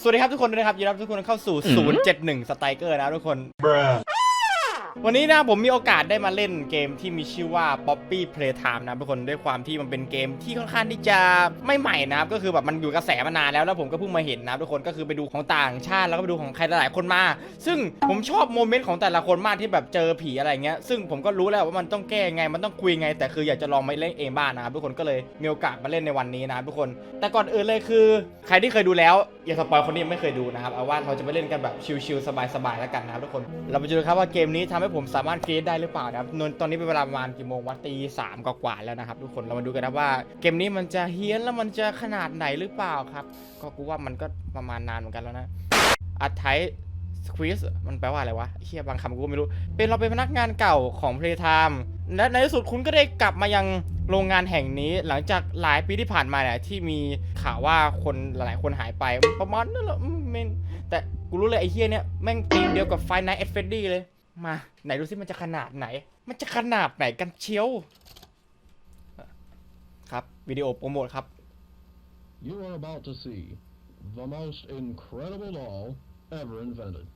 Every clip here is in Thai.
สวัสดีครับทุกคนด้วยนะครับยินดีต้อนรับทุกคนเข้าสู่ 071 สไตรเกอร์นะครับทุกคน วันนี้นะผมมีโอกาสได้มาเล่นเกมที่มีชื่อว่า Poppy Playtime นะครับทุกคนด้วยความที่มันเป็นเกมที่ค่อนข้างที่จะไม่ใหม่นะครับก็คือแบบมันอยู่กระแสมานานแล้วแล้วผมก็เพิ่งมาเห็นนะครับทุกคนก็คือไปดูของต่างชาติแล้วก็ไปดูของใครหลายๆคนมา ซึ่งผมชอบโมเมนต์ของแต่ละคนมากที่แบบเจอผีอะไรเงี้ยซึ่งผมก็รู้แล้วว่ามันต้องแก้ไงมันต้องคุยไง แต่คืออยากจะลองมาเล่นเองบ้างนะครับทุกคนก็เลยมีโอกาสมาเล่นในวันนี้นะครับทุกคน แต่ก่อนอื่นเลยคือ ใครที่เคยดูแล้วอ ย่าสปอยคนที่ยไม่เคยดูนะครับเอาว่าเราจะไปเล่นกันแบบชิลๆสบายๆแล้วกันนะครับทุกคน เราไปดูกันครับว่าเกมนี้ทำให้ผมสามารถครีเอทได้หรือเปล่านะครับนนตอนนี้เป็นเวลาประมาณกี่โมงวัดตีสามกว่าๆแล้วนะครับทุกคนเรามาดูกันนะว่าเกมนี้มันจะเฮี้ยนแล้วมันจะขนาดไหนหรือเปล่าครับ ก็กูว่ามันก็ประมาณนานเหมือนกันแล้วนะอัดไทสควิสมันแปลว่าอะไรวะเฮียบางคำกูไม่รู้ เป็นเราเป็นพนักงานเก่าของ Playtime และในที่สุดคุณก็ได้กลับมายัง โรงงานแห่งนี้หลังจากหลายปีที่ผ่านมาเนี่ยที่มีข่าวว่าคนหลายๆคนหายไปประมาณนั้นแหละเมนแต่กูรู้เลยไอ้เฮียเนี่ยแม่งตีมเดียวกับไฟไนท์เอฟเฟดดี้เลย มา ไหนดูสิมันจะขนาดไหน มันจะขนาดไหนกันเชียว ครับ วิดีโอโปรโมทครับ You are about to see the most incredible doll ever invented.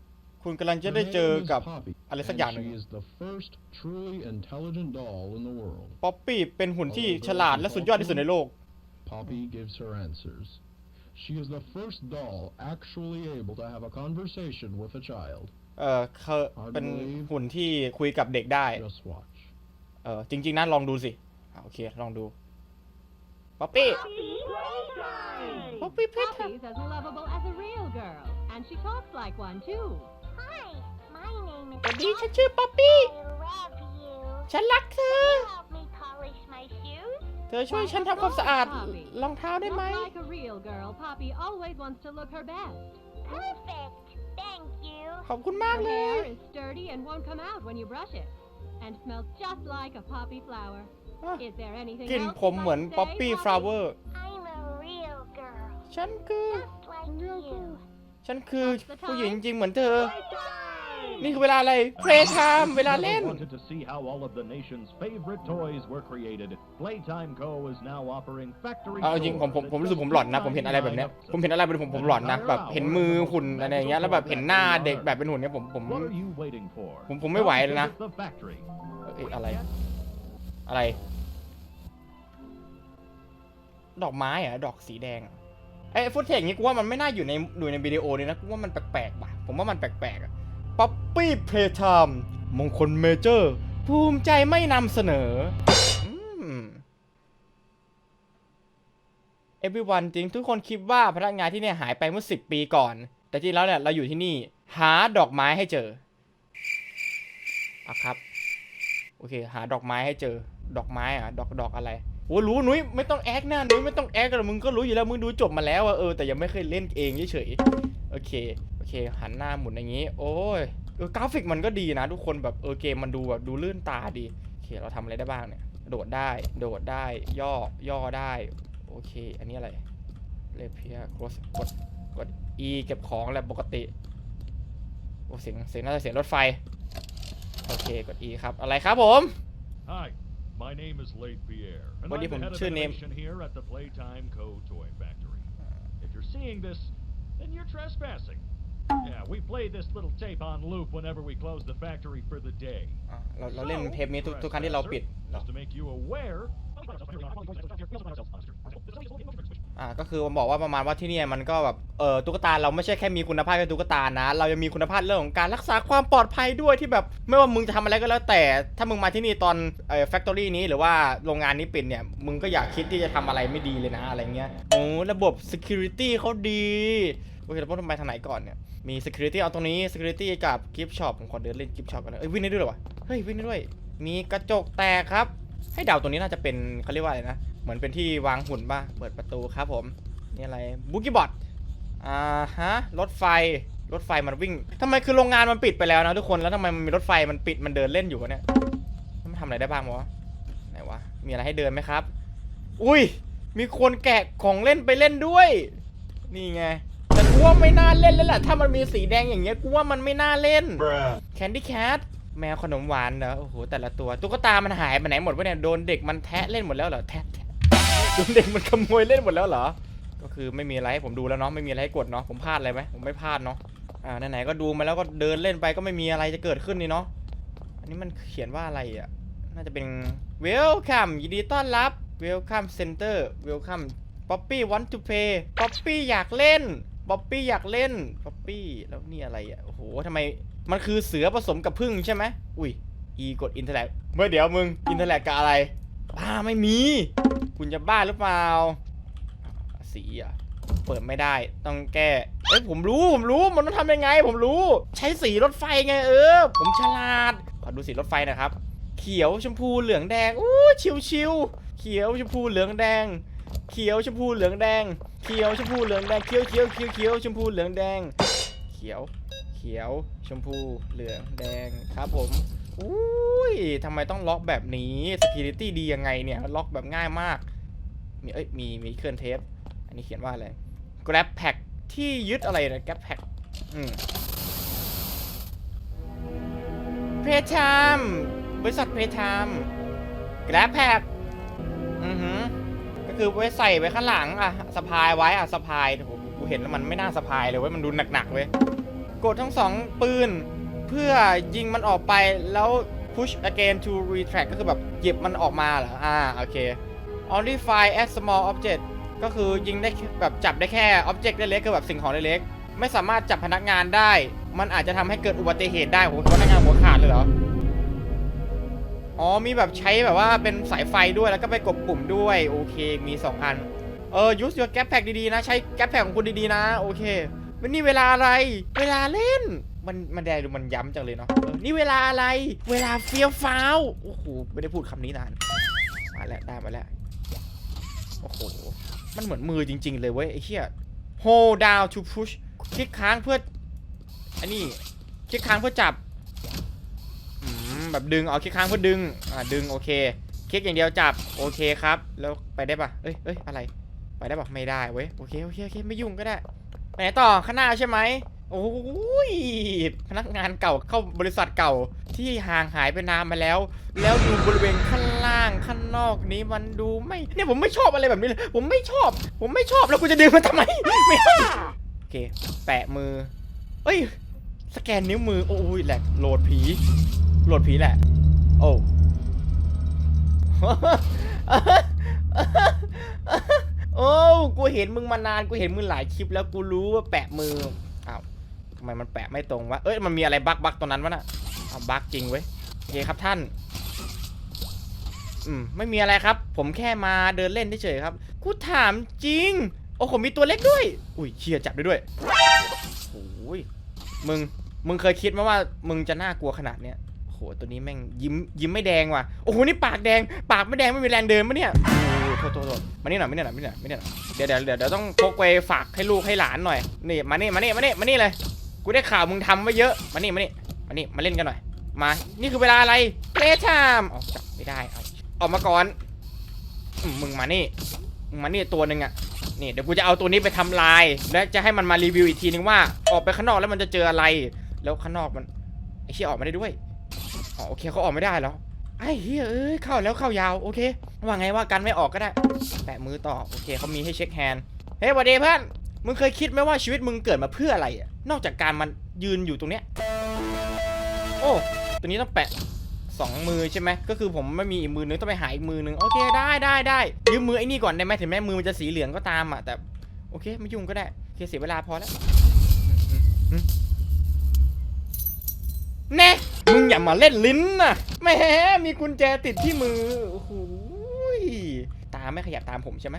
คุณกำลังจะได้ Her เจอ name is กับ Poppy, อะไรสัก and อย่างหนึ่ง she is the first truly intelligent doll in the world. ป๊อปปี้เป็นหุ่นที่ฉลาดและสุดยอดที่สุดในโลก Poppy gives her answers. She is the first doll actually able to have a conversation with a child. เออเขาเป็นหุ่นที่คุยกับเด็กได้ Just watch. เออจริง ๆนะลองดูสิอะโอเคลองดูป๊อปปี้ ป๊อปปี้เพชร Poppy's as lovable as a real girl, and she talks like one too. Hi, my name is สวัสดีฉันชื่อป๊อปปี้ I love you. ฉันรักเธอ Can you help me polish my shoes? เธอช่วยฉันทำความสะอาดรองเท้าได้ไหม Just like a real girl, Poppy always wants to look her best. Perfect. Thank you. ขอบคุณมาก Her เลย hair is sturdy and won't come out when you brush it, and smells just like a poppy flower. อะ Is there anything กลิ่น else ผม you'd เหมือน like to ป๊อป say, ปี้ Poppy? ฟลาวเวอร์ I'm a real girl. ฉันคือ Just like you. ฉันคือ What's the ผู้หญิง time? จริงเหมือนเธอ Playtime. นี่คือเวลาอะไร Playtime เวลาเล่น Wanted to see how all of the nation's favorite toys were created. Playtime Co. is now offering factory เอาจริงผมผมผมรู้สึกผมหลอนนะ ผมเห็นอะไรแบบเนี้ยผมเห็นอะไรแบบผมผมหลอนนะแบบเห็นมือหุ่นอะไรอย่างเงี้ยแล้วแบบเห็นหน้าเด็กแบบเป็นหุ่นเนี้ยผมผม What are you waiting for? ผมผมไม่ไหวเลยนะ Come visit The factory. เอ้ยอะไร อะไร ดอกไม้เหรอะดอกสีแดงอะ ไอ้ฟุตเทจนี้กูว่ามันไม่น่าอยู่ในอยู่ในวิดีโอเลยนะกูว่ามันแปลกๆว่ะผมว่ามันแปลกๆอะป๊อปปี้เพลย์ไทม์มงคลเมเจอร์ ภูมิใจไม่นำเสนออืม everyone จริงทุกคนคิดว่าพนักงานที่เนี่ยหายไปเมื่อ 10 ปีก่อน แต่จริงแล้วเนี่ยเราอยู่ที่นี่ หาดอกไม้ให้เจออะครับ โอเค หาดอกไม้ให้เจอ ดอกไม้อะดอกดอกอะไร โอ้รู้นุ้ยไม่ต้องแอคหนะนุ้ยไม่ต้องแอคกันมึงก็รู้อยู่แล้วมึงดูจบมาแล้วอะเออแต่ยังไม่เคยเล่นเองเฉยๆโอเคโอเค หันหน้าหมุนอย่างงี้ โอ้ยเออกราฟิกมันก็ดีนะ ทุกคนแบบเออเกมมันดูแบบดูลื่นตาดีโอเคเราทำอะไรได้บ้างเนี่ยโดดได้โดดได้ย่อย่อได้โอเค อันนี้อะไรเลเพียโคสกดกด E เก็บของแหละปกติโอ้เสียงเสียงน่าจะเสียงรถไฟโอเคกด E ครับอะไรครับผม Hi, my name is Lade Pierre, and What do I'm you the want? head of Your name? innovation here at the Playtime Co. Toy Factory. If you're seeing this, then you're trespassing. Yeah, we play this little tape on loop whenever we close the factory for the day. อ่ะเราเราเล่นเทปนี้ทุกทุกครั้งที่เราปิดเหรอ Just to make you aware. อ่าก็คือผมบอกว่าประมาณว่าที่เนี่ยมันก็แบบเออตุ๊กตาเราไม่ใช่แค่มีคุณภาพแค่ตุ๊กตานะ เรายังมีคุณภาพเรื่องของการรักษาความปลอดภัยด้วยที่แบบไม่ว่ามึงจะทำอะไรก็แล้วแต่ ถ้ามึงมาที่นี่ตอนเอ่อแฟคทอรี่นี้หรือว่าโรงงานนี้ปิดเนี่ย มึงก็อย่าคิดที่จะทำอะไรไม่ดีเลยนะอะไรเงี้ยโอ้ระบบ security เขาดีโอเคเราต้องไปทางไหนก่อนเนี่ยมี security เอาตรงนี้ security กับ gift shop ผมขอเดินเล่น gift shop กันนะเอ้ยวิ่งได้ด้วยเหรอวะเฮ้ยวิ่งได้ด้วย มีกระจกแตกครับ ให้เดาตัวนี้น่าจะเป็นเขาเรียกว่าอะไรนะ เหมือนเป็นที่วางหุ่นป่ะ เปิดประตูครับผม นี่อะไรบุกี้บอทอ่าฮะ รถไฟ รถไฟมันวิ่งทำไมคือโรงงานมันปิดไปแล้วนะทุกคน แล้วทำไมมันมีรถไฟมันปิดมันเดินเล่นอยู่วะเนี่ยแล้วมันทำอะไรได้บ้างวะ ไหนวะ มีอะไรให้เดินไหมครับ อุ้ย มีคนแกะของเล่นไปเล่นด้วย นี่ไงแต่กูว่าไม่น่าเล่นแล้วแหละถ้ามันมีสีแดงอย่างเงี้ย กูว่ามันไม่น่าเล่นแคนดี้ แมวขนมหวานเหรอโอ้โหแต่ละตัวตุ๊กตามันหายไปไหนหมดวะเนี่ยโดนเด็กมันแทะเล่นหมดแล้วเหรอแทะแทะโดนเด็กมันขโมยเล่นหมดแล้วเหรอก็คือไม่มีอะไรให้ผมดูแล้วเนาะไม่มีอะไรให้กดเนาะผมพลาดอะไรไหมผมไม่พลาดเนาะอ่าไหนๆก็ดูมาแล้วก็เดินเล่นไปก็ไม่มีอะไรจะเกิดขึ้นนี่เนาะอันนี้มันเขียนว่าอะไรอะน่าจะเป็น welcome ยินดีต้อนรับ welcome center welcome Poppy want to play Poppy อยากเล่น Poppy อยากเล่น Poppy แล้วนี่อะไรอะโอ้โหทำไม มันคือเสือผสมกับพึ่งใช่ไหมอุ้ย e กด interact เมื่อเดี๋ยวมึง interact กับอะไร บ้าไม่มี คุณจะบ้าหรือเปล่า สีอะ เปิดไม่ได้ ต้องแก้ เอ้ยผมรู้ผมรู้มันต้องทำยังไง ผมรู้ ใช้สีรถไฟไงเออ ผมฉลาด ขอดูสีรถไฟนะครับ เขียวชมพูเหลืองแดง อู้ชิวชิวเขียวชมพูเหลืองแดง เขียวชมพูเหลืองแดง เขียวชมพูเหลืองแดง เขียวเขียวเขียวเขียวชมพูเหลืองแดง เขียว ขียว ชมพู เหลือง แดง ครับผมอุ้ยทำไมต้องล็อกแบบนี้ security ดียังไงเนี่ย ล็อกแบบง่ายมาก มี เอ้ย มี มีเครื่องเทป อันนี้เขียนว่าอะไร grab pack ที่ยึดอะไรนะ grab pack อืมเพทามบริษัทเพทาม grab pack อือหือ ก็คือไว้ใส่ไว้ข้างหลังอะสะพายไว้อะสะพายโอ้โหกูเห็นแล้วมันไม่น่าสะพายเลยเว้ย มันดูหนักๆเว้ย กดทั้งสองปืน เพื่อยิงมันออกไปแล้ว push again to retract ก็คือแบบหยิบมันออกมาเหรอ อ่า โอเค only fire at small object ก็คือยิงได้แบบจับได้แค่ object เล็กๆคือแบบสิ่งของเล็กๆ ไม่สามารถจับพนักงานได้ มันอาจจะทำให้เกิดอุบัติเหตุได้โหพนักงานหัวขาดเลยเหรอ อ๋อ มีแบบใช้แบบว่าเป็นสายไฟด้วยแล้วก็ไปกดปุ่มด้วย โอเค มี 2 อัน เออ use your gap pack ดีๆนะ ใช้ gap pack ของคุณดีๆนะ โอเค มันนี่เวลาอะไร เวลาเล่น มันมันแดงดูมันย้ำจังเลยเนาะเออนี่เวลาอะไร เวลาเฟี้ยวฟ้าวโอ้โหไม่ได้พูดคำนี้นานมาแล้วได้มาแล้วโอ้โหมันเหมือนมือจริง ๆ เลยเว้ยไอ้เหี้ย hold down to push คลิกค้างเพื่ออันนี้คลิกค้างเพื่อจับอืมแบบดึงเอาคลิกค้างเพื่อดึงอ่าดึงโอเค คลิกอย่างเดียวจับโอเคครับ แล้วไปได้ปะเอ้ยเอ้ยอะไร ไปได้ปะไม่ได้เว้ยโอเคโอเคโอเคไม่ยุ่งก็ได้ ไปไหนต่อข้างหน้าใช่ไหมโอ้ยพนักงานเก่าเข้าบริษัทเก่าที่ห่างหายไปนานมาแล้ว แล้วดูบริเวณข้างล่างข้างนอกนี้มันดูไม่เนี่ยผมไม่ชอบอะไรแบบนี้เลยผมไม่ชอบ ผมไม่ชอบแล้วกูจะดึงมันทำไมไม่เอาโอเค แปะมือ เอ้ย สแกนนิ้วมือโอ้ยแหลกโหลดผีโหลดผีแหละ โอ้ โอ้กูเห็นมึงมานานกูเห็นมึงหลายคลิปแล้วกูรู้ว่าแปะมืออ้าวทำไมมันแปะไม่ตรงวะเอ้ยมันมีอะไรบักบักตรงนั้นวะน่ะอ้าวบักจริงเว้ยโอเคครับท่านอืมไม่มีอะไรครับ ผมแค่มาเดินเล่นเฉยๆครับ กูถามจริง โอ้โหมีตัวเล็กด้วย อุ้ยเชียจับได้ด้วยโอ้ยมึงมึงเคยคิดไหมว่ามึงจะน่ากลัวขนาดเนี้ย หตัวนี้แม่งยิ้มยิ้มไม่แดงว่ะโอ้โหนี่ปากแดง ปากไม่แดงไม่มีแรงเดินมะเนี่ยโอ้โหโทษโทษโทษมานี่หน่อยมานี่หน่อยมานี่หน่อยมานี่หน่อยเดี๋ยวเดี๋ยวเดี๋ยวเดี๋ยวต้องพกไปฝากให้ลูกให้หลานหน่อยนี่มานี่มานี่มานี่มานี่เลยกูได้ข่าวมึงทำไว้เยอะมานี่มานี่มานี่มาเล่นกันหน่อยมานี่คือเวลาอะไรเลทามออกจับไม่ได้เอาออกมาก่อนมึงมานี่มึงมานี่ตัวหนึ่งอะนี่เดี๋ยวกูจะเอาตัวนี้ไปทำลาย และจะให้มันมารีวิวอีกทีนึงว่าออกไปข้างนอกแล้วมันจะเจออะไร แล้วข้างนอกมันไอ้เชี่ยออกมาได้ด้วย อ๋อโอเคเขาออกไม่ได้แล้วไอ้เฮ้ยเอ้ยเข้าแล้วเข้ายาวโอเค ว่าไงว่ากันไม่ออกก็ได้แปะมือต่อโอเคเขามีให้เช็คแฮนด์เฮ้ยวัสดีเพื่อนมึงเคยคิดไหมว่าชีวิตมึงเกิดมาเพื่ออะไรอะนอกจากการมันยืนอยู่ตรงเนี้ยโอ้ตัวนี้ต้องแปะสองมือใช่ไหมก็คือผมไม่มีอีกมือนึงต้องไปหาอีกมือนึงโอเคได้ได้ได้ยืมมือไอ้นี่ก่อนได้ไหมถึงแม้มือมันจะสีเหลืองก็ตามอะแต่โอเคไม่ยุ่งก็ได้โอเคเสียเวลาพอแล้ว แน่มึงอย่ามาเล่นลิ้นนะแหมมีกุญแจติดที่มือโอ้โหยตาไม่ขยับตามผมใช่ไหม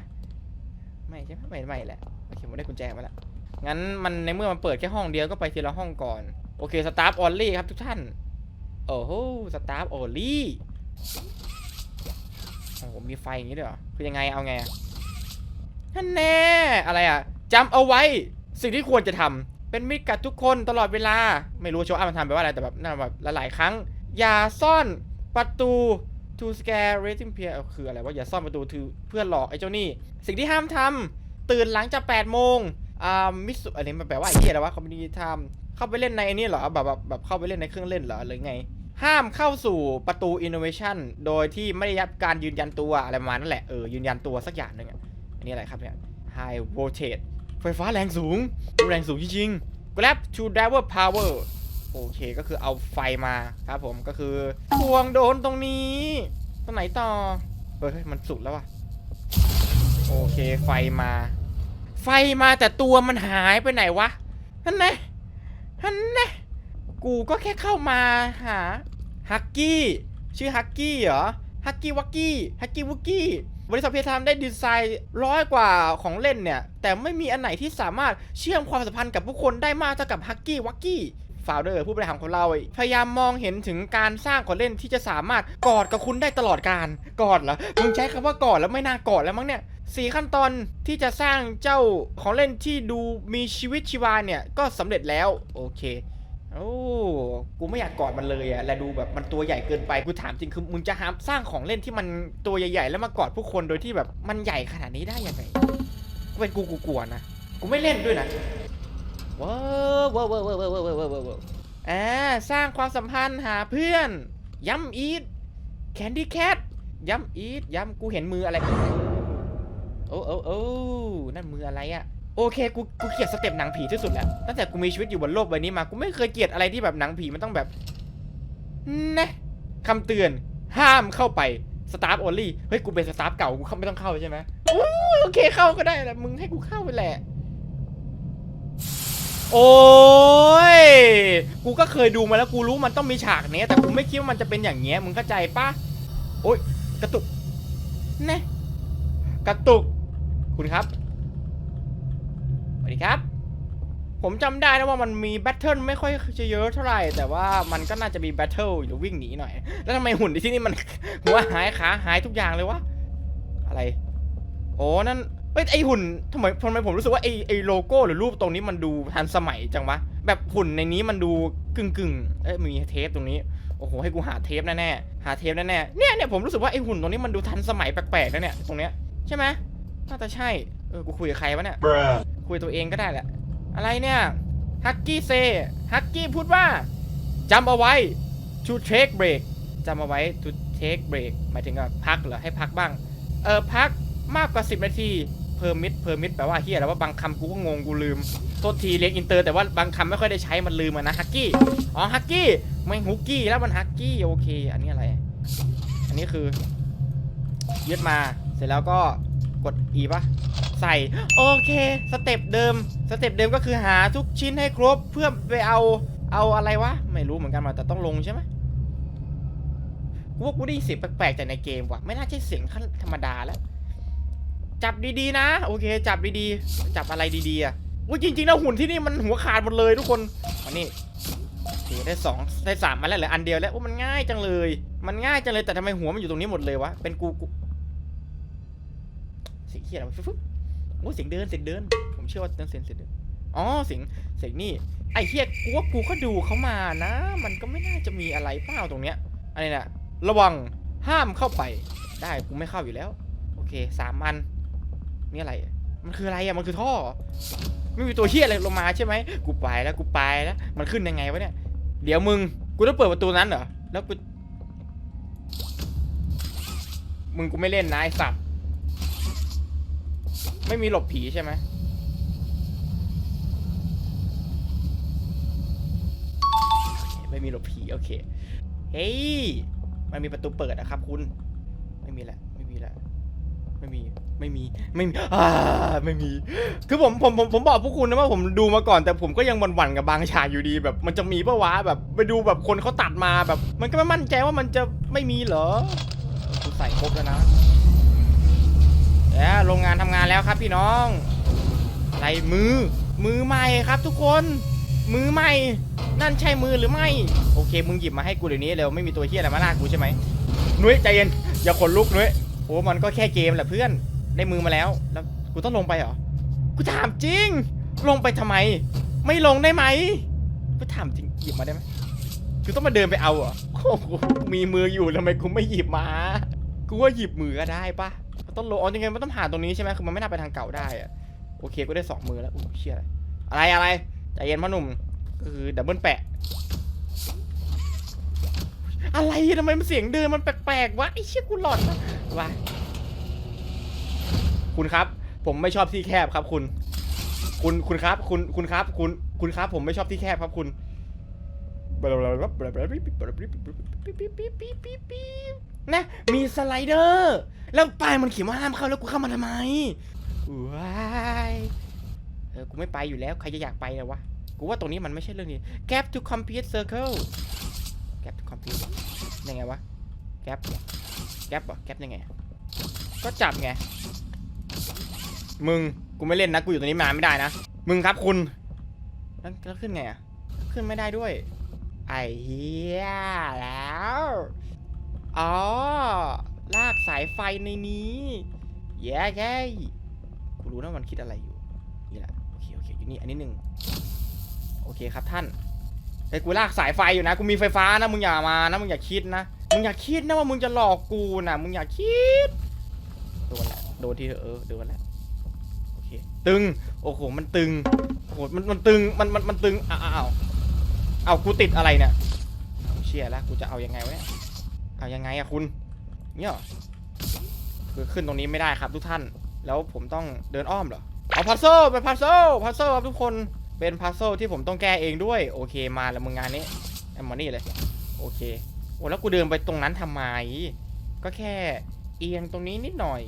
ไม่ใช่ไหมไม่ไม่แหละโอเคผมได้กุญแจมาแล้วงั้นมันในเมื่อมันเปิดแค่ห้องเดียวก็ไปทีละห้องก่อน โอเคสตาร์ฟออลลี่ครับทุกท่านโอ้โหสตาร์ฟออลลี่โอ้โหมีไฟอย่างนี้ด้วยเหรอคือยังไงเอาไงอะนั่นแน่อะไรอะจำเอาไว้สิ่งที่ควรจะทำ เป็นมิตรกับทุกคนตลอดเวลา ไม่รู้โชว์อัพมันทำไปว่าอะไรแต่แบบนั่นแบบหลายๆครั้ง อย่าซ่อนประตู to scare rating peer คืออะไรว่าอย่าซ่อนประตูเพื่อหลอกไอ้เจ้านี่ สิ่งที่ห้ามทำตื่นหลังจาก8โมงอ่ามิสุอันนี้มันแปลว่าไอ้เหี้ยอะไรวะ community time เข้าไปเล่นในไอ้นี่เหรอแบบแบบแบบเข้าไปเล่นในเครื่องเล่นเหรอหรือไง ห้ามเข้าสู่ประตู innovation โดยที่ไม่ได้รับการยืนยันตัวอะไรประมาณนั่นแหละเออยืนยันตัวสักอย่างหนึ่งอะอันนี้อะไรครับเนี่ย High Voltage ไฟฟ้าแรงสูงดูแรงสูงจริงๆ Grab to Driver Power โอเคก็คือเอาไฟมาครับผมก็คือทวงโดนตรงนี้ตรงไหนต่อเฮ้ยมันสุดแล้วว่ะโอเคไฟมา ไฟมาแต่ตัวมันหายไปไหนวะฮันแน่ฮันแน่กูก็แค่เข้ามาหาฮักกี้ชื่อฮักกี้เหรอฮักกี้วักกี้ฮักกี้วุกกี้ บริษัทเพทามได้ดีไซน์ร้อยกว่าของเล่นเนี่ย แต่ไม่มีอันไหนที่สามารถเชื่อมความสัมพันธ์กับผู้คนได้มากเท่ากับฮักกี้วักกี้ฟาวเดอร์ผู้บริหารของเรา พยายามมองเห็นถึงการสร้างของเล่นที่จะสามารถกอดกับคุณได้ตลอดการกอดเหรอมึงใช้คำว่ากอดแล้วไม่น่ากอดแล้วมั้งเนี่ยสี่ขั้นตอนที่จะสร้างเจ้าของเล่นที่ดูมีชีวิตชีวาเนี่ย ก็สำเร็จแล้ว โอเค โอ้กูไม่อยากกอดมันเลยอะและดูแบบมันตัวใหญ่เกินไปกูถามจริงคือมึงจะหาสร้างของเล่นที่มันตัวใหญ่ๆ แล้วมากอดผู้คนโดยที่แบบมันใหญ่ขนาดนี้ได้ยังไงกูเป็นกูกูกลัวนะกูไม่เล่นด้วยนะว้าวว้าวว้าวว้าวว้าวว้าวว้าวอ่าสร้างความสัมพันธ์หาเพื่อนย้ำอีทแคนดี้แคทย้ำอีทย้ำกูเห็นมืออะไรโอ้โอ้โอ้นั่นมืออะไรอะ โอเคกูกูเกลียดสเต็ปหนังผีที่สุดแล้วตั้งแต่กูมีชีวิตอยู่บนโลกใบนี้มากูไม่เคยเกลียดอะไรที่แบบหนังผีมันต้องแบบนะคำเตือนห้ามเข้าไปสตาร์ o โอลี่เฮ้ยกูเป็นสตาร์เก่ากูเข้าไม่ต้องเข้าใช่ไหมโอเคเข้าก็ได้แหละมึงให้กูเข้าไปแหละ โอ้ยกูก็เคยดูมาแล้วกูรู้มันต้องมีฉากเนี้ยแต่กูไม่คิดว่ามันจะเป็นอย่างเงี้ยมึงเข้าใจปะโอ้ยกระตุกน่กระตุกคุณครับ ดีครับ ผมจำได้นะว่ามันมีแบทเทิลไม่ค่อยจะเยอะเท่าไหร่ แต่ว่ามันก็น่าจะมีแบทเทิลหรือวิ่งหนีหน่อย แล้วทำไมหุ่นที่นี่มันหัวหายขาหายทุกอย่างเลยวะ อะไรโอ้นั่นเฮ้ยไอหุ่นทำไมทำไมผมรู้สึกว่าไอไอโลโก้หรือรูปตรงนี้มันดูทันสมัยจังวะ แบบหุ่นในนี้มันดูกึ่งกึ่งเอ้ยมีเทปตรงนี้ โอ้โหให้กูหาเทปแน่ๆหาเทปแน่ๆเนี่ยเนี่ยผมรู้สึกว่าไอหุ่นตรงนี้มันดูทันสมัยแปลกๆนะเนี่ยตรงเนี้ยใช่ไหมน่าจะใช่เออกูคุยกับใครวะเนี่ย คุยตัวเองก็ได้แหละ อะไรเนี่ย ฮักกี้เซ ฮักกี้พูดว่าจำเอาไว้ to take break จำเอาไว้ to take break หมายถึงว่าพักเหรอ ให้พักบ้าง เออ พักมากกว่า 10 นาที permit permit แปลว่าเฮียแล้วว่าบางคำกูก็งงกูลืม โทษทีเรียกอินเตอร์แต่ว่าบางคำไม่ค่อยได้ใช้มันลืมอะนะฮักกี้ อ๋อฮักกี้ไม่ฮุกกี้แล้วมันฮักกี้โอเค อันนี้อะไร อันนี้คือยึดมาเสร็จแล้วก็กด E ป่ะ ใส่ โอเค สเต็ปเดิม สเต็ปเดิมก็คือหาทุกชิ้นให้ครบเพื่อไปเอาเอาอะไรวะ ไม่รู้เหมือนกันมาแต่ต้องลงใช่ไหมกูว่ากูได้ยินเสียงแปลกๆจากในเกมว่ะไม่น่าใช่เสียงขั้นธรรมดาแล้ว จับดีๆนะ โอเค จับดีๆ จับอะไรดีๆอะจริงๆแล้วหุ่นที่นี่มันหัวขาดหมดเลยทุกคนมานี่โอเคได้สองได้สามมาแล้วเหลืออันเดียวแล้วโอ้มันง่ายจังเลย มันง่ายจังเลยแต่ทำไมหัวมันอยู่ตรงนี้หมดเลยวะเป็นกูกูเสีเฮียอะไรวฟึ๊บ โอ้เสียงเดินเสียงเดิน ผมเชื่อว่าเสียงเสียงเดินอ๋อเสียงเสียงนี่ไอ้เฮียกูว่ากูก็ดูเขามานะ มันก็ไม่น่าจะมีอะไรเปล่าตรงเนี้ยอะไรน่ะระวังห้ามเข้าไป ได้กูไม่เข้าอยู่แล้ว โอเคสามอันนี่อะไร มันคืออะไรอะมันคือท่อ ไม่มีตัวเฮียอะไรลงมาใช่ไหมกูไปแล้วกูไปแล้ว มันขึ้นยังไงวะเนี่ยเดี๋ยวมึงกูต้องเปิดประตูนั้นเหรอแล้วกูมึงกูไม่เล่นนะไอ้สัตว์ ไม่มีหลบผีใช่ไหมโอเคไม่มีหลบผีโอเค เฮ้ย มันมีประตูเปิดนะครับคุณ ไม่มีแหละ ไม่มีแหละ ไม่มี ไม่มี ไม่มีอ่าไม่มี คือผม ผม ผม ผมบอกพวกคุณนะว่าผมดูมาก่อน แต่ผมก็ยังหวั่นๆกับบางฉากอยู่ดี แบบ มันจะมีปะวะ แบบ ไปดูแบบคนเขาตัดมาแบบ มันก็ไม่มั่นใจว่ามันจะไม่มีเหรอกูใส่ครบแล้วนะ แล้วโรงงานทำงานแล้วครับพี่น้องอะไรมือ มือใหม่ครับทุกคน มือใหม่ นั่นใช่มือหรือไม่ โอเค มึงหยิบมาให้กูเดี๋ยวนี้เร็วไม่มีตัวเฮียอะไรมาลากกูใช่ไหมนุ้ยใจเย็น อย่าขนลุกนุ้ยโอ้มันก็แค่เกมแหละเพื่อน ได้มือมาแล้ว แล้วกูต้องลงไปเหรอ กูถามจริง ลงไปทำไม ไม่ลงได้ไหมกูถามจริงหยิบมาได้ไหมคือต้องมาเดินไปเอาเหรอโอ้โหมีมืออยู่ทำไมกูไม่หยิบมา กูว่าหยิบมือก็ได้ปะ ต้องลอ๋อยังไงมันต้องผ่านตรงนี้ใช่ไหมคือมันไม่น่าไปทางเก่าได้อะโอเคกูได้สองมือแล้วอู้เชี่ยอะไรอะไรอะไรใจเย็นพ่อหนุ่มก็คือดับเบิลแปะ อะไรทำไมมันเสียงเดินมันแปลกๆวะไอ้เชี่ยกูหลอนนะวะคุณครับ ผมไม่ชอบที่แคบครับ คุณ คุณคุณครับ คุณคุณครับ คุณคุณครับ ผมไม่ชอบที่แคบครับคุณนะมีสไลเดอร์ แล้วป้ายมันเขียนว่าห้ามเข้าแล้วกูเข้ามาทำไมว้ายเออกูไม่ไปอยู่แล้วใครจะอยากไปเลยวะกูว่าตรงนี้มันไม่ใช่เรื่องนี้ gap to complete circle gap to complete ยังไงวะ gap gap เหรอ gap ยังไง ก็จับไง มึงกูไม่เล่นนะกูอยู่ตรงนี้มาไม่ได้นะ มึงครับคุณแล้วขึ้นไงอะขึ้นไม่ได้ด้วย ไอ้เหี้ยแล้ว อ๋อ ลากสายไฟในนี้ แย่แย่กูรู้นะมันคิดอะไรอยู่ นี่แหละ โอเค โอเค อยู่นี่ อันนี้หนึ่งโอเคครับท่านไอ้กูลากสายไฟอยู่นะ กูมีไฟฟ้านะ มึงอย่ามานะ มึงอย่าคิดนะ มึงอย่าคิดนะว่ามึงจะหลอกกูนะ มึงอย่าคิด โดนแหละ โดนทีเถอะเออ โดนแหละ โอเค ตึง โอ้โห มันตึง โอ้โห มัน มันตึง มัน มัน มันตึง อ้าวอ้าวอ้ากูติดอะไรเนี่ยเอาเชี่ยแล้วกูจะเอายังไงวะเนี่ย เอายังไงอะคุณ เนี่ยเหรอคือขึ้นตรงนี้ไม่ได้ครับทุกท่าน แล้วผมต้องเดินอ้อมเหรอ เอาพัซโซเป็นพัซโซพัซโซครับทุกคน เป็นพัซโซที่ผมต้องแก้เองด้วย โอเคมาแล้วมึงงานนี้แอมมานี่เลย โอเค โอ้แล้วกูเดินไปตรงนั้นทำไม ก็แค่เอียงตรงนี้นิดหน่อย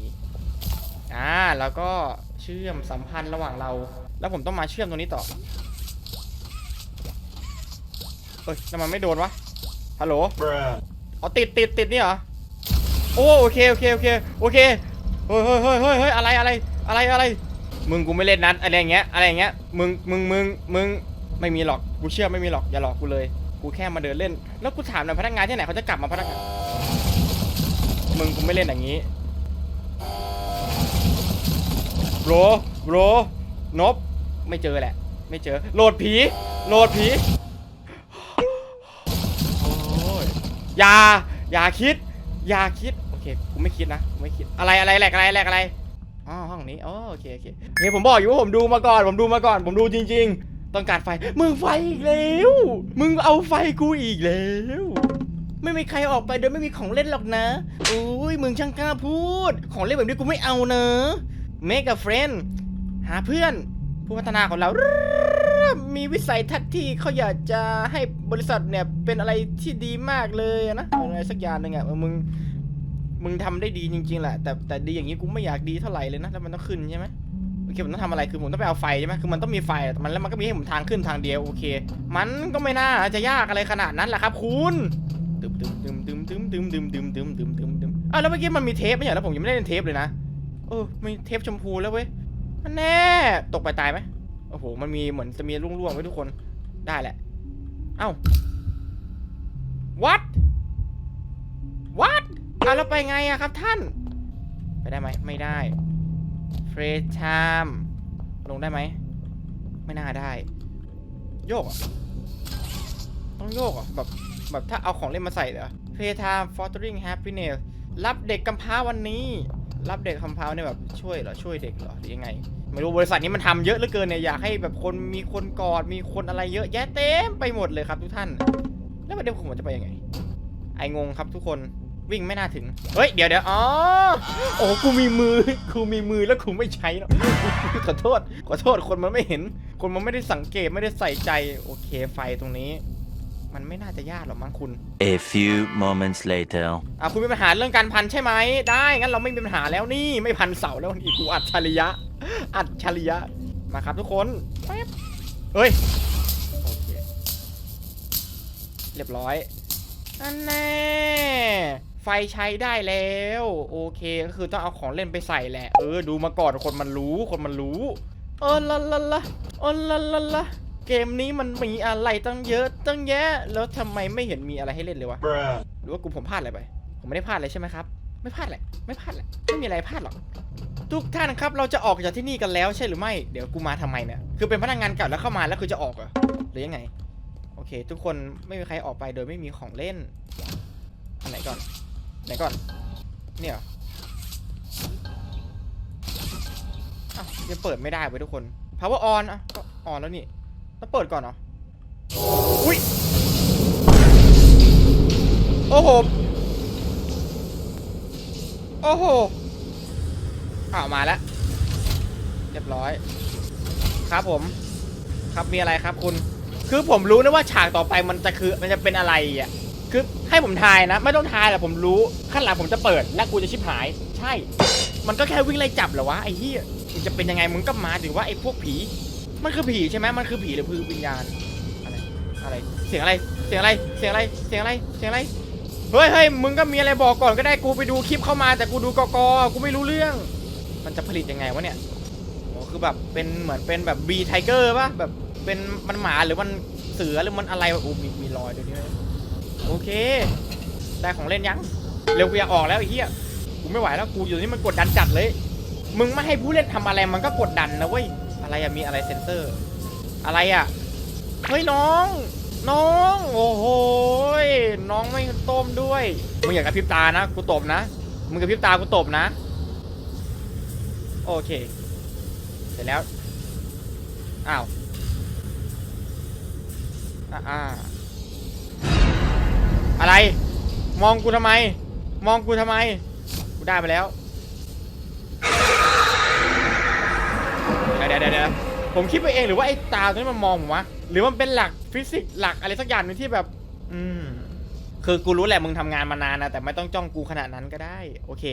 อ่า แล้วก็เชื่อมสัมพันธ์ระหว่างเรา แล้วผมต้องมาเชื่อมตรงนี้ต่อเฮ้ยทำไมไม่โดนวะ ฮัลโหล อ๋อติดติดติดนี่เหรอ โอ้โอเคโอเคโอเคโอเคเฮ้ยเฮ้ยเฮ้ยเฮ้ยเฮ้ยอะไรอะไรอะไรอะไร มึงกูไม่เล่นนัดอะไรอย่างเงี้ยอะไรอย่างเงี้ยมึงมึงมึงมึงไม่มีหรอกกูเชื่อไม่มีหรอกอย่าหลอกกูเลย กูแค่มาเดินเล่น แล้วกูถามหน่อยพนักงานที่ไหนเขาจะกลับมาพนักงานมึงกูไม่เล่นอย่างนี้โบรโบรนบไม่เจอแหละ ไม่เจอโหลดผีโหลดผีโอ้ยอย่าอย่าคิด อย่าคิด เคกูไม่คิดนะกูไม่คิดอะไรอะไรแหลกอะไรแหลกอะไรอ๋อห้องนี้อ๋อโอเคโอเคเฮ้ยผมบอกอยู่ว่าผมดูมาก่อน ผมดูมาก่อน ผมดูจริง ๆ ต้องการไฟมึงไฟอีกแล้ว มึงเอาไฟกูอีกแล้ว ไม่มีใครออกไปโดยไม่มีของเล่นหรอกนะโอ้ยมึงช่างกล้าพูด ของเล่นแบบนี้กูไม่เอาเนอะ make a friend หาเพื่อนผู้พัฒนาของเรามีวิสัยทัศน์ที่เขาอยากจะให้บริษัทเนี่ยเป็นอะไรที่ดีมากเลยนะอะไรสักอย่างหนึ่งอะมึง มึงทำได้ดีจริงๆแหละแต่แต่ดีอย่างนี้กูไม่อยากดีเท่าไหร่เลยนะแล้วมันต้องขึ้นใช่ไหมโอเคผมต้องทำอะไรคือผมต้องไปเอาไฟใช่ไหมคือมันต้องมีไฟแต่มันแล้วมันก็มีให้ผมทางขึ้นทางเดียวโอเค มันก็ไม่น่าจะยากอะไรขนาดนั้นแหละครับคุณตึมตึมตึมตึมตึมตึมตึมตึมตึมตึมตึมตึมอ้าวแล้วเมื่อกี้มันมีเทปไม่ใช่เหรอแล้วผมยังไม่ได้เล่นเทปเลยนะเออมีเทปชมพูแล้วเว้ยอันแน่ตกไปตายไหมโอ้โหมันมีเหมือนจะมีร่วงๆไว้ทุกคนได้แหละเอ้า what what อะแล้วไปไงอะครับท่าน ไปได้ไหมไม่ได้เฟรชามลงได้ไหม ไม่น่าได้ โยกต้องโยกอะแบบแบบถ้าเอาของเล่นมาใส่เหรอเฟรชาม fostering happiness รับเด็กกำพร้าวันนี้ รับเด็กกำพร้าเนี่ยแบบช่วยเหรอช่วยเด็กเหรอหรือยังไง ไม่รู้บริษัทนี้มันทำเยอะเหลือเกินเนี่ยอยากให้แบบคนมีคนกอดมีคนอะไรเยอะแยะเต็มไปหมดเลยครับทุกท่าน แล้วประเด็นผมจะไปยังไง ไองงครับทุกคน วิ่งไม่น่าถึง เฮ้ย เดี๋ยวเดี๋ยวอ๋อ โอ้กูมีมือ กูมีมือแล้วกูไม่ใช้เนาะขอโทษ ขอโทษ คนมันไม่เห็น คนมันไม่ได้สังเกต ไม่ได้ใส่ใจ โอเค ไฟตรงนี้ มันไม่น่าจะยากหรอกมั้งคุณ A few moments later. อะคุณมีปัญหาเรื่องการพันใช่ไหม ได้ งั้นเราไม่มีปัญหาแล้วนี่ ไม่พันเสาแล้วนี่กูอัจฉริยะ อัจฉริยะ มาครับทุกคนแป๊บเฮ้ย โอเค เรียบร้อยอันแน่ ไฟใช้ได้แล้ว โอเคก็คือต้องเอาของเล่นไปใส่แหละ เออ ดูมาก่อนคนมันรู้คนมันรู้เออละละละเออละละละเกมนี้มันมีอะไรตั้งเยอะตั้งแยะ แล้วทำไมไม่เห็นมีอะไรให้เล่นเลยวะหรือว่ากูผมพลาดอะไรไป ผมไม่ได้พลาดอะไรใช่ไหมครับ ไม่พลาดแหละไม่พลาดแหละไม่มีอะไรพลาดหรอกทุกท่านครับเราจะออกจากที่นี่กันแล้วใช่หรือไม่เดี๋ยวกูมาทำไมเนี่ยคือเป็นพนักงานเก่าแล้วเข้ามาแล้วคือจะออกเหรอหรือยังไง โอเค ทุกคนไม่มีใครออกไปโดยไม่มีของเล่นอันไหนก่อน ไหนก่อน เนี่ยเหรออ้าวยังเปิดไม่ได้เว้ยทุกคน power on อะก็ on แล้วนี่ต้องเปิดก่อนเหรอ อุ้ย โอ้โห โอ้โหอ้าวมาแล้ว เรียบร้อย ครับผม ครับมีอะไรครับคุณ คือผมรู้นะว่าฉากต่อไปมันจะคือมันจะเป็นอะไรอะ คือให้ผมทายนะ ไม่ต้องทายแหละผมรู้ขั้นหลังผมจะเปิดและกูจะชิบหาย ใช่ มันก็แค่วิ่งไล่จับเหรอวะไอ้เหี้ยมันจะเป็นยังไงมึงก็มาถึงว่าไอ้พวกผี มันคือผีใช่ไหมมันคือผีหรือคือวิญญาณอะไรอะไรเสียงอะไรเสียงอะไรเสียงอะไรเสียงอะไรเสียงอะไรเฮ้ยเฮ้ยมึงก็มีอะไรบอกก่อนก็ได้กูไปดูคลิปเข้ามาแต่กูดูกกกูไม่รู้เรื่อง มันจะผลิตยังไงวะเนี่ยโอ้คือแบบเป็นเหมือนเป็นแบบบีไทเกอร์ป่ะแบบเป็นมันหมาหรือมันเสือหรือมันอะไรโอ้มีมีรอยเดี๋ยวนี้ โอเค ได้ของเล่นยัง เร็วกูอยากออกแล้วไอ้เหี้ยกูไม่ไหวแล้วกูอยู่นี่มันกดดันจัดเลย มึงไม่ให้ผู้เล่นทำอะไรมันก็กดดันนะเว้ย อะไรอะมีอะไรเซนเซอร์ อะไรอะเฮ้ยน้อง น้อง โอ้โหน้องไม่ต้มด้วย มึงอย่ากระพริบตานะ กูตบนะ มึงกระพริบตากูตบนะ โอเค เสร็จแล้ว อ้าว อ่า อะไร มองกูทำไม มองกูทำไม กูได้ไปแล้ว เดี๋ยวเดี๋ยวเดี๋ยวผมคิดไปเองหรือว่าไอ้ตาตัวนี้มันมองผมวะ หรือมันเป็นหลักฟิสิกส์หลักอะไรสักอย่างหนึงที่แบบ อืม คือกูรู้แหละมึงทำงานมานานนะแต่ไม่ต้องจ้องกูขนาดนั้นก็ได้ โอเค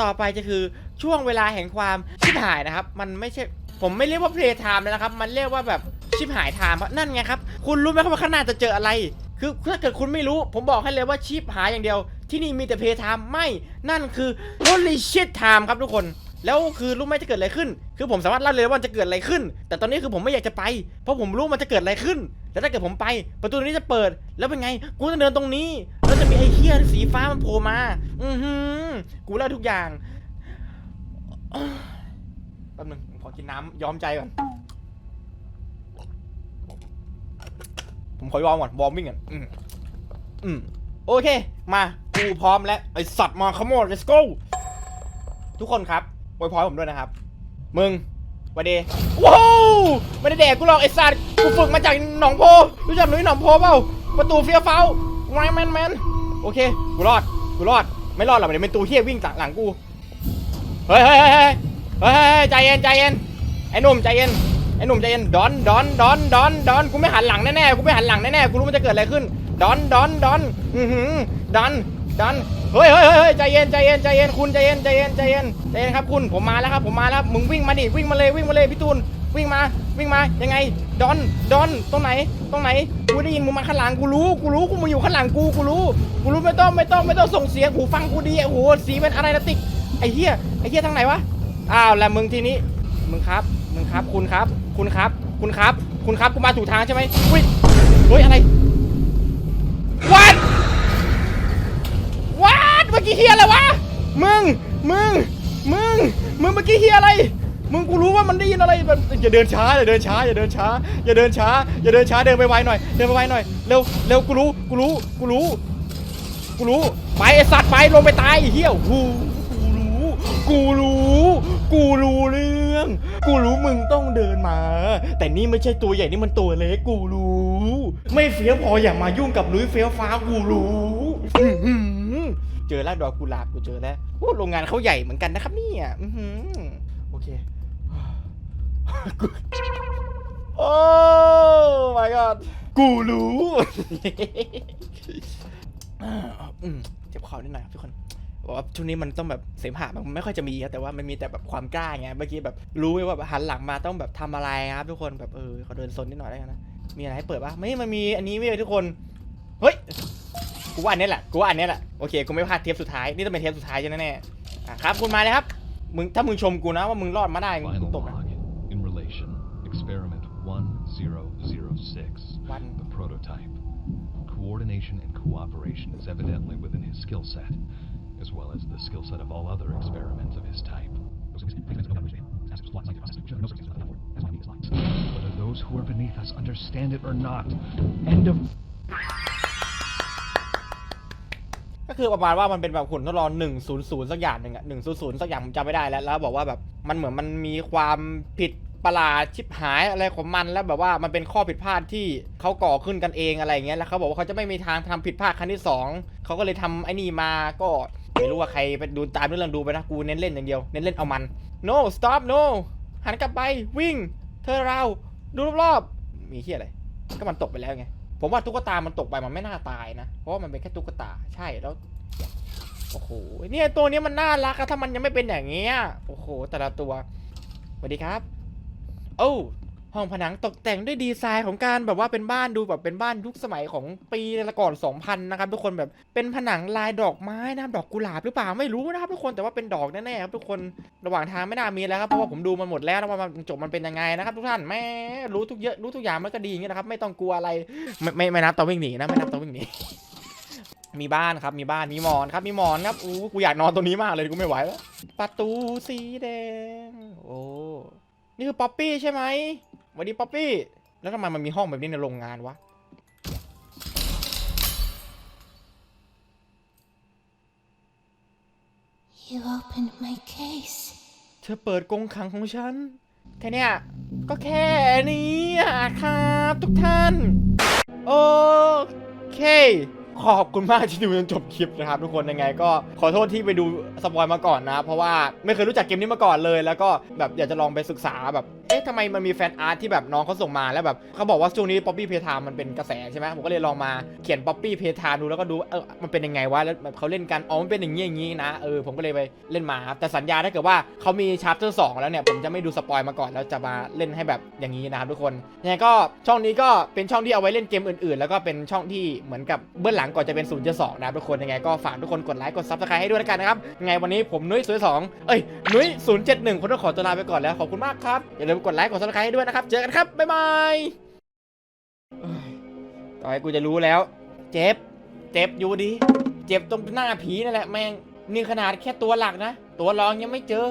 ต่อไปจะคือช่วงเวลาแห่งความชิบหายนะครับ มันไม่ใช่ ผมไม่เรียกว่าเพลย์ไทม์นะครับ มันเรียกว่าแบบชิบหายไทม์เพราะนั่นไงครับ คุณรู้ไหมครับว่าข้างหน้าจะเจออะไร คือถ้าเกิดคุณไม่รู้ ผมบอกให้เลยว่าชิบหายอย่างเดียว ที่นี่มีแต่เพย์ไทม์ไม่นั่นคือ holy shit time ครับทุกคน แล้วคือรู้ไหมจะเกิดอะไรขึ้น คือผมสามารถเล่าเลยว่าจะเกิดอะไรขึ้น แต่ตอนนี้คือผมไม่อยากจะไป เพราะผมรู้มันจะเกิดอะไรขึ้น แล้วถ้าเกิดผมไป ประตูนี้จะเปิด แล้วเป็นไง กูจะเดินตรงนี้ แล้วจะมีไอ้เฮียสีฟ้ามันโผล่มา อือหือ กูเล่าทุกอย่างแป๊บนึงผมขอกินน้ำย้อมใจก่อน ผมขอยอมก่อนวอร์มวิ่งก่อนอืมอืมโอเค มากูพร้อมแล้วไอสัตว์มาขโมย let's go ทุกคนครับอวยพรผมด้วยนะครับ มึงวันเดว้าวไม่ได้แดกกูหรอกไอสัตว์กูฝึกมาจากหนองโพรู้จักหนุ่ยหนองโพเปล่าประตูเฟี้ยวฟ้าวแมนแมนแมนโอเคกูรอดกูรอดไม่รอดหรอกเดี๋ยวเป็นตัวเฮี้ยวิ่งหลังกูเฮ้ยเฮ้ยเฮ้ยเฮ้ยเฮ้ยใจเย็นใจเย็นไอ้หนุ่มใจเย็น ไอ้หนุ่มใจเย็นดอนดอนดอนดอนดอนกูไม่หันหลังแน่ๆกูไม่หันหลังแน่ๆกูรู้มันจะเกิดอะไรขึ้นดอนดอนดอนอือหือดอนดอนเฮ้ยเฮ้ยเฮ้ยใจเย็นใจเย็นใจเย็นคุณใจเย็นใจเย็นใจเย็นใจเย็นครับคุณผมมาแล้วครับผมมาแล้วมึงวิ่งมาดิวิ่งมาเลยวิ่งมาเลยพี่ตูนวิ่งมาวิ่งมายังไงดอนดอนตรงไหนตรงไหนกูได้ยินมึงมาข้างหลังกูรู้กูรู้กูมึงอยู่ข้างหลังกูกูรู้กูรู้ไม่ต้องไม่ต้องไม่ต้องส่งเสียงหูฟังกูดีโอ้โหสีเป็นอะไรนะติ๊กไอ้เหี้ยไอ้เหี้ยทางไหนวะอ้าวแล้วมึงทีนี้มึงครับมึงครับคุณครับ คุณครับ คุณครับ คุณครับกูมาถูกทางใช่ไหมอุ้ยเฮ้ยอะไรวัดวัดเมื่อกี้เฮียอะไรวะ มึง มึง มึง มึงเมื่อกี้เฮียอะไร มึงกูรู้ว่ามันได้ยินอะไรแบบอย่าเดินช้าอย่าเดินช้าอย่าเดินช้าอย่าเดินช้าอย่าเดินช้าเดินไปไวหน่อยเดินไปไวหน่อยเร็วเร็วกูรู้กูรู้กูรู้กูรู้ไปไอสัตว์ไปลงไปตายไอเฮียหู กูรู้ กูรู้เรื่อง กูรู้มึงต้องเดินมา แต่นี่ไม่ใช่ตัวใหญ่นี่มันตัวเล็กกูรู้ ไม่เฟี้ยวพออย่ามายุ่งกับลุยเฟี้ยวฟ้ากูรู้อื้อหือเจอแล้วดอกกุหลาบกูเจอแล้วโอ้โรงงานเขาใหญ่เหมือนกันนะครับเนี่ยอื้อหือโอเคกูโอ้ my god กูรู้ อ่าอืมเจ็บคอนิดหน่อยครับทุกคน บอกว่าช่วงนี้มันต้องแบบเสมหะมันไม่ค่อยจะมีครับแต่ว่ามันมีแต่แบบความกล้าไงเมื่อกี้แบบรู้ไว้ว่าแบบหันหลังมาต้องแบบทำอะไรครับทุกคนแบบเออเขาเดินซนนิดหน่อยได้กันนะมีอะไรให้เปิดปะไม่มันมีอันนี้เว้ยทุกคนเฮ้ยกูว่าอันนี้แหละกูว่าอันนี้แหละโอเคกูไม่พลาดเทปสุดท้ายนี่ต้องเป็นเทปสุดท้ายใช่แน่ๆอะครับคุณมาเลยครับมึงถ้ามึงชมกูนะว่ามึงรอดมาได้มึง Final ตกนะ log. In relation, experiment 1006. One. The prototype. Coordination and cooperation is evidently within his skill set, as well as the skill set of all other experiments of his type. Whether those who are beneath us understand it or not. End of ก็คือประมาณว่ามันเป็นแบบหุ่นทดลองหนึ่งศูนย์ศูนย์สักอย่างหนึ่งอะหนึ่งศูนย์ศูนย์สักอย่างผมจำไม่ได้แล้วแล้วบอกว่าแบบมันเหมือนมันมีความผิดประหลาดชิบหายอะไรของมันแล้วแบบว่ามันเป็นข้อผิดพลาดที่เขาก่อขึ้นกันเองอะไรอย่างเงี้ยแล้วเขาบอกว่าเขาจะไม่มีทางทำผิดพลาดครั้งที่สองเขาก็เลยทำไอ้นี่มาก็ ไม่รู้ว่าใครไปดูตามเรื่องดูไปนะกูเน้นเล่นอย่างเดียวเน้นเล่นเอามัน no stop no หันกลับไปวิ่ง เธอเราดูรอบๆมีเฮียอะไร ก็มันตกไปแล้วไงผมว่าตุ๊กตามันตกไปมันไม่น่าตายนะ เพราะว่ามันเป็นแค่ตุ๊กตาใช่แล้วโอ้โหเนี่ยตัวนี้มันน่ารักอะถ้ามันยังไม่เป็นอย่างเงี้ยโอ้โหแต่ละตัวสวัสดีครับ โอ้ ห้องผนังตกแต่งด้วยดีไซน์ของการแบบว่าเป็นบ้านดูแบบเป็นบ้านยุคสมัยของปีละก่อน 2000 นะครับทุกคนแบบเป็นผนังลายดอกไม้นะครับดอกกุหลาบหรือเปล่าไม่รู้นะครับทุกคนแต่ว่าเป็นดอกแน่ๆครับทุกคนระหว่างทางไม่น่ามีแล้วครับเพราะว่าผมดูมันหมดแล้วนะว่ามันจบมันเป็นยังไงนะครับ ทุกท่านแม่รู้ทุกเยอะรู้ทุกอย่างมันก็ดีอย่างเงี้ยนะครับไม่ต้องกลัวอะไรไม่ไม่ไม่นับตอนวิ่งหนีนะไม่นับตอนวิ่งหนีมีบ้านครับมีบ้านมีหมอนครับมีหมอนครับอู้กูอยากนอนตรงนี้มากเลยกูไม่ไหวแล้วประตูสีแดงโอ้นี่คือป๊อปปี้ใช่ไหม วัสดีป๊อปปี้ แล้วทำไมมันมีห้องแบบนี้ในโรงงานวะ You opened my case. เธอเปิดกรงขังของฉัน แค่เนี้ยก็แค่นี้อะครับทุกท่าน โอเค ขอบคุณมากที่ดูจนจบคลิปนะครับทุกคนยังไงก็ขอโทษที่ไปดูสปอยมาก่อนนะ เพราะว่าไม่เคยรู้จักเกมนี้มาก่อนเลย แล้วก็แบบอยากจะลองไปศึกษาแบบ เอ๊ะทำไมมันมีแฟนอาร์ตที่แบบน้องเขาส่งมาแล้วแบบเขาบอกว่าช่วงนี้ป๊อปปี้เพทามมันเป็นกระแสใช่ไหมผมก็เลยลองมาเขียนป๊อปปี้เพทามดูแล้วก็ดูเออมันเป็นยังไงวะแล้วแบบเขาเล่นกันอ๋อมันเป็นอย่างนี้อย่างนี้นะเออผมก็เลยไปเล่นมาครับแต่สัญญาถ้าเกิดว่าเขามีชาร์เตอร์สแล้วเนี่ยผมจะไม่ดูสปอยมาก่อนแล้วจะมาเล่นให้แบบอย่างนี้นะครับทุกคนยังไงก็ช่องนี้ก็เป็นช่องที่เอาไว้เล่นเกมอื่น ๆ แล้วก็เป็นช่องที่เหมือนกับเบื้องหลังก่อนจะเป็น0ูนย์สองนะครับทุกคนยังไงก็ฝากทุกคนกดไลค์กดซับสไครต์ให้ด้วยกันนะครับยังไงวันนี้ผมนุ้ยสวยสองเอ้ยนุ้ยศูนย์เจ็ดหนึ่งคนต้องขอตัวลาไปก่อนแล้วขอบคุณมากครับอย่าลืมกดไลค์กดซับสไครต์ให้ด้วยนะครับ เจอกันครับ บ๊ายบายเอ้ยต่อให้กูจะรู้แล้ว เจ็บ เจ็บอยู่ดี เจ็บตรงหน้าผีนั่นแหละแม่ง นี่ขนาดแค่ตัวหลักนะ ตัวรองยังไม่เจอ